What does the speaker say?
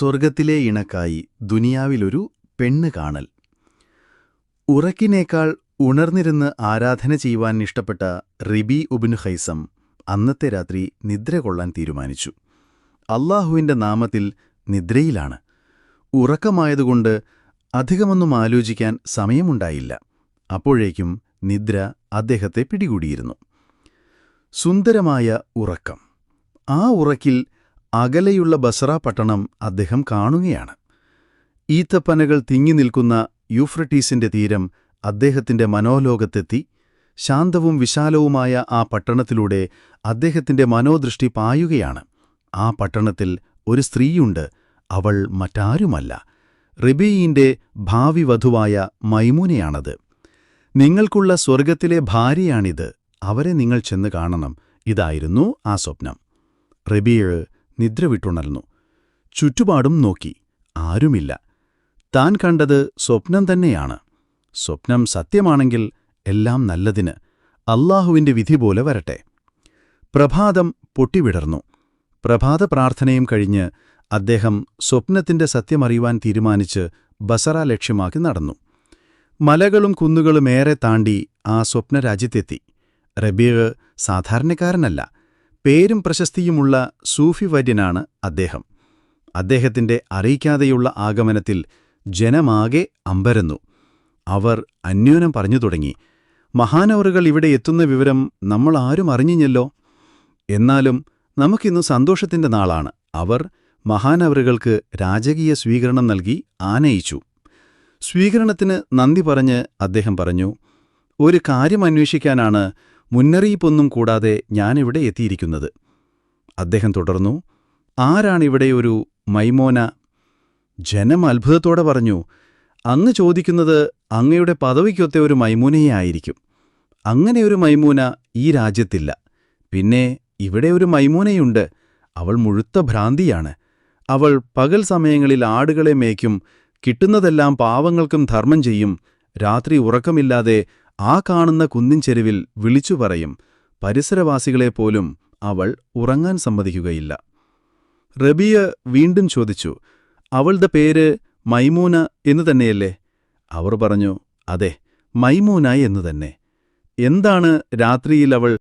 സ്വർഗത്തിലെ ഇണക്കായി ദുനിയാവിലൊരു പെണ്ണ് കാണൽ. ഉറക്കിനേക്കാൾ ഉണർന്നിരുന്ന് ആരാധന ചെയ്യുവാൻ ഇഷ്ടപ്പെട്ട റിബി ഉബിൻ ഹൈസം അന്നത്തെ രാത്രി നിദ്ര കൊള്ളാൻ തീരുമാനിച്ചു. അള്ളാഹുവിന്റെ നാമത്തിൽ നിദ്രയിലാണ്. ഉറക്കമായതുകൊണ്ട് അധികമൊന്നും ആലോചിക്കാൻ സമയമുണ്ടായില്ല. അപ്പോഴേക്കും നിദ്ര അദ്ദേഹത്തെ പിടികൂടിയിരുന്നു. സുന്ദരമായ ഉറക്കം. ആ ഉറക്കിൽ അകലെയുള്ള ബസറ പട്ടണം അദ്ദേഹം കാണുകയാണ്. ഈത്തപ്പനകൾ തിങ്ങി നിൽക്കുന്ന യൂഫ്രട്ടീസിന്റെ തീരം അദ്ദേഹത്തിന്റെ മനോലോകത്തെത്തി ശാന്തവും വിശാലവുമായ ആ പട്ടണത്തിലൂടെ അദ്ദേഹത്തിന്റെ മനോദൃഷ്ടി പായുകയാണ്. ആ പട്ടണത്തിൽ ഒരു സ്ത്രീയുണ്ട് അവൾ മറ്റാരുമല്ല. റിബീയിന്റെ ഭാവി വധുവായ മൈമൂനയാണത്. നിങ്ങൾക്കുള്ള സ്വർഗത്തിലെ ഭാര്യയാണിത് അവരെ നിങ്ങൾ ചെന്ന് കാണണം. ഇതായിരുന്നു ആ സ്വപ്നം. റബീഴ് നിദ്ര വിട്ടുണർന്നു. ചുറ്റുപാടും നോക്കി. ആരുമില്ല. താൻ കണ്ടത് സ്വപ്നം തന്നെയാണ്. സ്വപ്നം സത്യമാണെങ്കിൽ എല്ലാം നല്ലതിന് അല്ലാഹുവിന്റെ വിധി പോലെ വരട്ടെ. പ്രഭാതം പൊട്ടിവിടർന്നു. പ്രഭാത പ്രാർത്ഥനയും കഴിഞ്ഞ് അദ്ദേഹം സ്വപ്നത്തിന്റെ സത്യമറിയുവാൻ തീരുമാനിച്ച് ബസറ ലക്ഷ്യമാക്കി നടന്നു. മലകളും കുന്നുകളും ഏറെ താണ്ടി ആ സ്വപ്നരാജ്യത്തെത്തി. റബീഗ് സാധാരണക്കാരനല്ല. പേരും പ്രശസ്തിയുമുള്ള സൂഫി വര്യനാണ് അദ്ദേഹം. അദ്ദേഹത്തിന്റെ അറിയിക്കാതെയുള്ള ആഗമനത്തിൽ ജനമാകെ അമ്പരന്നു. അവർ അന്യോനം പറഞ്ഞു തുടങ്ങി മഹാനവറുകൾ ഇവിടെ എത്തുന്ന വിവരം നമ്മൾ ആരും അറിഞ്ഞിഞ്ഞല്ലോ എന്നാലും നമുക്കിന്ന് സന്തോഷത്തിന്റെ നാളാണ്. അവർ മഹാനവറുകൾക്ക് രാജകീയ സ്വീകരണം നൽകി ആനയിച്ചു. സ്വീകരണത്തിന് നന്ദി പറഞ്ഞ് അദ്ദേഹം പറഞ്ഞു ഒരു കാര്യം അന്വേഷിക്കാനാണ് മുന്നറിയിപ്പൊന്നും കൂടാതെ ഞാനിവിടെ എത്തിയിരിക്കുന്നത്. അദ്ദേഹം തുടർന്നു ആരാണിവിടെ ഒരു മൈമോന? ജനം അത്ഭുതത്തോടെ പറഞ്ഞു അങ്ങ് ചോദിക്കുന്നത് അങ്ങയുടെ പദവിക്കൊത്ത ഒരു മൈമൂനയെ ആയിരിക്കും. അങ്ങനെ ഒരു മൈമൂന ഈ രാജ്യത്തില്ല. പിന്നെ ഇവിടെ ഒരു മൈമൂനയുണ്ട്. അവൾ മുഴുത്ത ഭ്രാന്തിയാണ്. അവൾ പകൽ സമയങ്ങളിൽ ആടുകളെ മേയ്ക്കും കിട്ടുന്നതെല്ലാം പാവങ്ങൾക്കും ധർമ്മം ചെയ്യും. രാത്രി ഉറക്കമില്ലാതെ ആ കാണുന്ന കുന്നിൻ ചെരുവിൽ വിളിച്ചു പറയും പരിസരവാസികളെപ്പോലും അവൾ ഉറങ്ങാൻ സമ്മതിക്കുകയില്ല. റബിയ വീണ്ടും ചോദിച്ചു അവളുടെ പേര് മൈമൂന എന്നു തന്നെയല്ലേ? അവർ പറഞ്ഞു അതെ മൈമൂന എന്നു തന്നെ. എന്താണ് രാത്രിയിൽ അവൾ